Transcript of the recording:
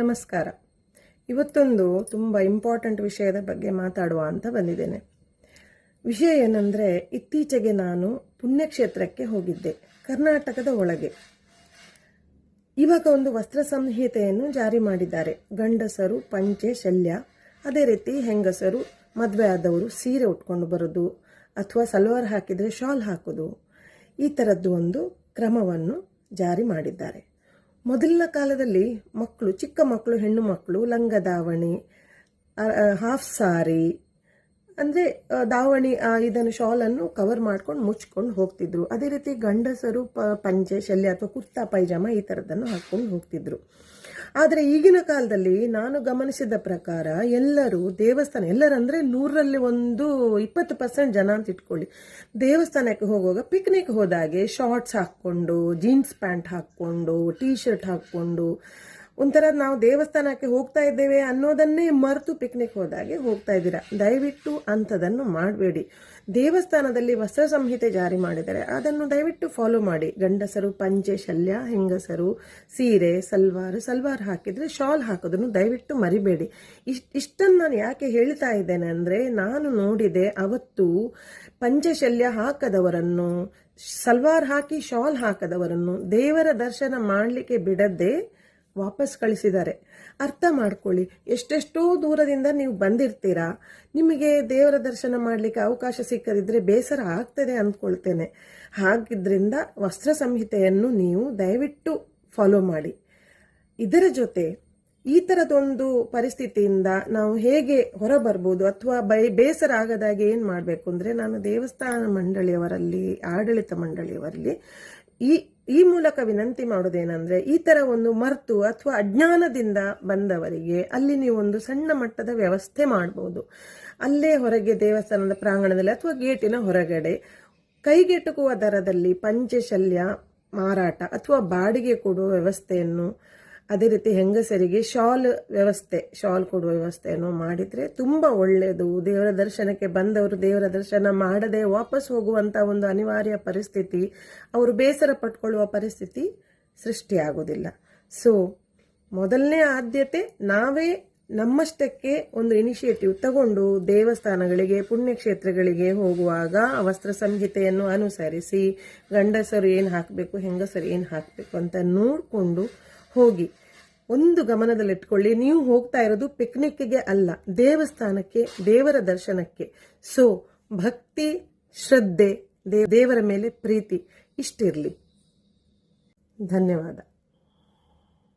ನಮಸ್ಕಾರ. ಇವತ್ತೊಂದು ತುಂಬ ಇಂಪಾರ್ಟೆಂಟ್ ವಿಷಯದ ಬಗ್ಗೆ ಮಾತಾಡುವ ಅಂತ ಬಂದಿದ್ದೇನೆ. ವಿಷಯ ಏನಂದರೆ, ಇತ್ತೀಚೆಗೆ ನಾನು ಪುಣ್ಯಕ್ಷೇತ್ರಕ್ಕೆ ಹೋಗಿದ್ದೆ, ಕರ್ನಾಟಕದ ಒಳಗೆ. ಇವಾಗ ಒಂದು ವಸ್ತ್ರ ಸಂಹಿತೆಯನ್ನು ಜಾರಿ ಮಾಡಿದ್ದಾರೆ. ಗಂಡಸರು, ಪಂಚೆ, ಶಲ್ಯ, ಅದೇ ರೀತಿ ಹೆಂಗಸರು, ಮದುವೆ ಆದವರು ಸೀರೆ ಉಟ್ಕೊಂಡು ಬರೋದು, ಅಥವಾ ಸಲ್ವಾರ್ ಹಾಕಿದರೆ ಶಾಲ್ ಹಾಕೋದು, ಈ ಥರದ್ದು ಒಂದು ಕ್ರಮವನ್ನು ಜಾರಿ ಮಾಡಿದ್ದಾರೆ. ಮೊದಲಿನ ಕಾಲದಲ್ಲಿ ಮಕ್ಕಳು, ಚಿಕ್ಕ ಮಕ್ಕಳು, ಹೆಣ್ಣು ಮಕ್ಕಳು, ಲಂಗ ದಾವಣಿ ಹಾಫ್ ಸಾರಿ ಅಂದರೆ ದಾವಣಿ ಇದನ್ನು ಶಾಲನ್ನು ಕವರ್ ಮಾಡ್ಕೊಂಡು ಮುಚ್ಕೊಂಡು ಹೋಗ್ತಿದ್ರು. ಅದೇ ರೀತಿ ಗಂಡಸರು ಪಂಚೆ, ಶಲ್ಯ ಅಥವಾ ಕುರ್ತಾ ಪೈಜಾಮ ಈ ಥರದ್ದನ್ನು ಹಾಕ್ಕೊಂಡು ಹೋಗ್ತಿದ್ರು. ಆದರೆ ಈಗಿನ ಕಾಲದಲ್ಲಿ ನಾನು ಗಮನಿಸಿದ ಪ್ರಕಾರ ಎಲ್ಲರೂ ದೇವಸ್ಥಾನ, ಎಲ್ಲರಂದ್ರೆ ನೂರರಲ್ಲಿ ಒಂದು ಇಪ್ಪತ್ತು ಪರ್ಸೆಂಟ್ ಜನ ಅಂತ ಇಟ್ಕೊಳ್ಳಿ. ದೇವಸ್ಥಾನಕ್ಕೆ ಹೋಗುವಾಗ ಪಿಕ್ನಿಕ್ ಹೋದಾಗೆ ಶಾರ್ಟ್ಸ್ ಹಾಕ್ಕೊಂಡು ಜೀನ್ಸ್ ಪ್ಯಾಂಟ್ ಹಾಕ್ಕೊಂಡು ಟೀ ಶರ್ಟ್ ಹಾಕ್ಕೊಂಡು, ಒಂಥರ ನಾವು ದೇವಸ್ಥಾನಕ್ಕೆ ಹೋಗ್ತಾ ಇದ್ದೇವೆ ಅನ್ನೋದನ್ನೇ ಮರೆತು ಪಿಕ್ನಿಕ್ ಹೋದಾಗೆ ಹೋಗ್ತಾ ಇದ್ದೀರಾ? ದಯವಿಟ್ಟು ಅಂಥದನ್ನು ಮಾಡಬೇಡಿ. ದೇವಸ್ಥಾನದಲ್ಲಿ ವಸ್ತ್ರ ಸಂಹಿತೆ ಜಾರಿ ಮಾಡಿದ್ದಾರೆ ಅದನ್ನು ದಯವಿಟ್ಟು ಫಾಲೋ ಮಾಡಿ. ಗಂಡಸರು, ಪಂಚೆ, ಶಲ್ಯ, ಹೆಂಗಸರು, ಸೀರೆ, ಸಲ್ವಾರು, ಸಲ್ವಾರ್ ಹಾಕಿದ್ರೆ ಶಾಲ್ ಹಾಕೋದನ್ನು ದಯವಿಟ್ಟು ಮರಿಬೇಡಿ. ಇಷ್ಟ ಇಷ್ಟನ್ನು ನಾನು ಯಾಕೆ ಹೇಳ್ತಾ ಇದ್ದೇನೆ ಅಂದರೆ ನಾನು ನೋಡಿದೆ ಅವತ್ತು ಪಂಚೆ, ಶಲ್ಯ ಹಾಕದವರನ್ನು, ಸಲ್ವಾರ್ ಹಾಕಿ ಶಾಲ್ ಹಾಕದವರನ್ನು ದೇವರ ದರ್ಶನ ಮಾಡಲಿಕ್ಕೆ ಬಿಡದೆ ವಾಪಸ್ ಕಳಿಸಿದ್ದಾರೆ. ಅರ್ಥ ಮಾಡ್ಕೊಳ್ಳಿ. ಎಷ್ಟೆಷ್ಟೋ ದೂರದಿಂದ ನೀವು ಬಂದಿರ್ತೀರಾ? ನಿಮಗೆ ದೇವರ ದರ್ಶನ ಮಾಡಲಿಕ್ಕೆ ಅವಕಾಶ ಸಿಕ್ಕದಿದ್ದರೆ ಬೇಸರ ಆಗ್ತದೆ ಅಂದ್ಕೊಳ್ತೇನೆ. ಹಾಗಿದ್ರಿಂದ ವಸ್ತ್ರ ಸಂಹಿತೆಯನ್ನು ನೀವು ದಯವಿಟ್ಟು ಫಾಲೋ ಮಾಡಿ. ಇದರ ಜೊತೆ ಈ ಥರದೊಂದು ಪರಿಸ್ಥಿತಿಯಿಂದ ನಾವು ಹೇಗೆ ಹೊರಬರ್ಬೋದು ಅಥವಾ ಬೈ ಬೇಸರ ಆಗದಾಗೆ ಏನು ಮಾಡಬೇಕು ಅಂದರೆ ನಾನು ದೇವಸ್ಥಾನ ಮಂಡಳಿಯವರಲ್ಲಿ, ಆಡಳಿತ ಮಂಡಳಿಯವರಲ್ಲಿ ಈ ಈ ಮೂಲಕ ವಿನಂತಿ ಮಾಡುವುದೇನೆಂದರೆ, ಈ ತರ ಒಂದು ಮರ್ತು ಅಥವಾ ಅಜ್ಞಾನದಿಂದ ಬಂದವರಿಗೆ ಅಲ್ಲಿ ನೀವು ಒಂದು ಸಣ್ಣ ಮಟ್ಟದ ವ್ಯವಸ್ಥೆ ಮಾಡಬಹುದು ಅಲ್ಲೇ ಹೊರಗೆ ದೇವಸ್ಥಾನದ ಪ್ರಾಂಗಣದಲ್ಲಿ ಅಥವಾ ಗೇಟಿನ ಹೊರಗಡೆ ಕೈಗೆಟುಕುವ ದರದಲ್ಲಿ ಪಂಚಶಲ್ಯ ಮಾರಾಟ ಅಥವಾ ಬಾಡಿಗೆ ಕೊಡುವ ವ್ಯವಸ್ಥೆಯನ್ನು ಅದೇ ರೀತಿ ಹೆಂಗಸರಿಗೆ ಶಾಲ್ ವ್ಯವಸ್ಥೆ, ಶಾಲ್ ಕೊಡುವ ವ್ಯವಸ್ಥೆಯನ್ನು ಮಾಡಿದ್ರೆ ತುಂಬಾ ಒಳ್ಳೆಯದು. ದೇವರ ದರ್ಶನಕ್ಕೆ ಬಂದವರು ದೇವರ ದರ್ಶನ ಮಾಡದೆ ವಾಪಸ್ ಹೋಗುವಂತ ಒಂದು ಅನಿವಾರ್ಯ ಪರಿಸ್ಥಿತಿ, ಅವರು ಬೇಸರ ಪಟ್ಕೊಳ್ಳುವ ಪರಿಸ್ಥಿತಿ ಸೃಷ್ಟಿಯಾಗುವುದಿಲ್ಲ. ಸೊ ಮೊದಲನೇ ಆದ್ಯತೆ ನಾವೇ ನಮ್ಮಷ್ಟಕ್ಕೆ ಒಂದು ಇನಿಷಿಯೇಟಿವ್ ತಗೊಂಡು ದೇವಸ್ಥಾನಗಳಿಗೆ, ಪುಣ್ಯಕ್ಷೇತ್ರಗಳಿಗೆ ಹೋಗುವಾಗ ವಸ್ತ್ರ ಸಂಹಿತೆಯನ್ನು ಅನುಸರಿಸಿ, ಗಂಡಸರು ಏನು ಹಾಕಬೇಕು, ಹೆಂಗಸರು ಏನು ಹಾಕಬೇಕು ಅಂತ ನೋಡಿಕೊಂಡು ಹೋಗಿ. ಒಂದು ಗಮನದಲ್ಲಿಟ್ಕೊಳ್ಳಿ. ನೀವು ಹೋಗ್ತಾ ಇರೋದು ಪಿಕ್ನಿಕ್ಗೆ ಅಲ್ಲ, ದೇವಸ್ಥಾನಕ್ಕೆ, ದೇವರ ದರ್ಶನಕ್ಕೆ. ಸೊ ಭಕ್ತಿ, ಶ್ರದ್ಧೆ, ದೇವರ ಮೇಲೆ ಪ್ರೀತಿ, ಇಷ್ಟಿರಲಿ. ಧನ್ಯವಾದ.